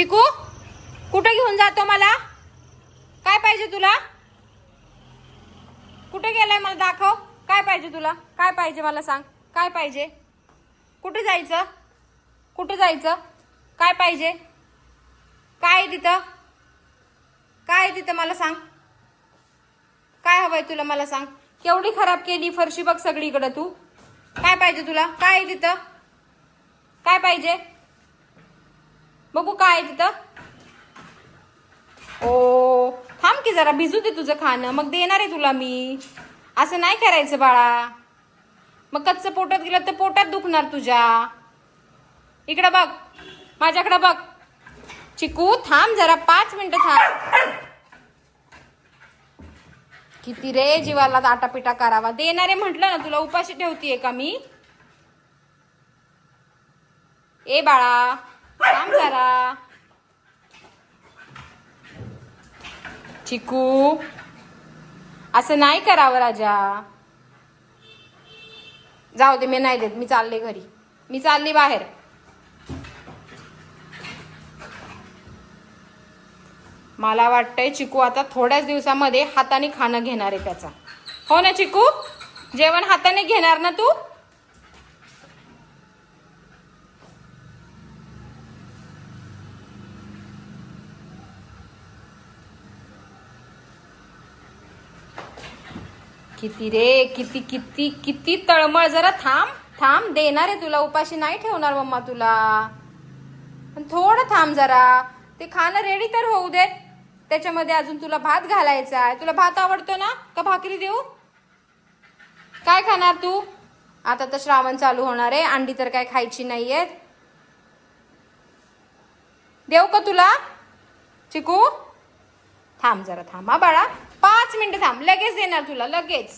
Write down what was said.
चिकू कुठे घेऊन जातो मला? काय पाहिजे तुला? कुठे गेलाय मला दाखव. काय पाहिजे तुला? काय पाहिजे मला सांग. काय पाहिजे? कुठे जायचं? कुठे जायचं? काय पाहिजे? काय आहे तिथं? काय आहे तिथं मला सांग. काय हवंय तुला मला सांग. केवढी खराब केली फरशी बघ सगळीकडं तू. काय पाहिजे तुला? काय आहे तिथं? काय पाहिजे? बघू काय आहे तिथं. ओ थांब की जरा भिजू दे तुझं खाणं. मग देणार आहे तुला मी. असं नाही करायचं बाळा. मग कच्चं पोटात गेलं तर पोटात दुखणार तुझ्या. इकडं बघ माझ्याकडं बघ. चिकू थांब जरा पाच मिनटं थांब. किती रे जीवाला आटापिटा करावा. देणारे म्हटलं ना तुला उपाशी ठेवतीये का मी? ए बाळा. थांब जरा चिकू असं नाही करावं राजा. जाऊ दे मी नाही देत. मी चालले घरी. मी चालली बाहेर. मला वाटतंय चिकू आता थोड्याच दिवसामध्ये हाताने खाणं घेणार आहे त्याचा. हो ना चिकू? जेवण हाताने घेणार ना तू? किती रे किती किती किती तळमळ. जरा थांब थांब. देणार आहे तुला उपाशी नाही ठेवणार मम्मा तुला. पण थोडं थांब जरा. ते खाणं रेडी तर होऊ दे. त्याच्यामध्ये अजून तुला भात घालायचा आहे. तुला भात आवडतो ना? का भाकरी देऊ? काय खाणार तू? आता तर श्रावण चालू होणार आहे. अंडी तर काय खायची नाहीये देऊ का तुला? चिकू? थांब जरा थांबा. बाळा पाच मिनिटं थांब. लगेच देणार तुला लगेच.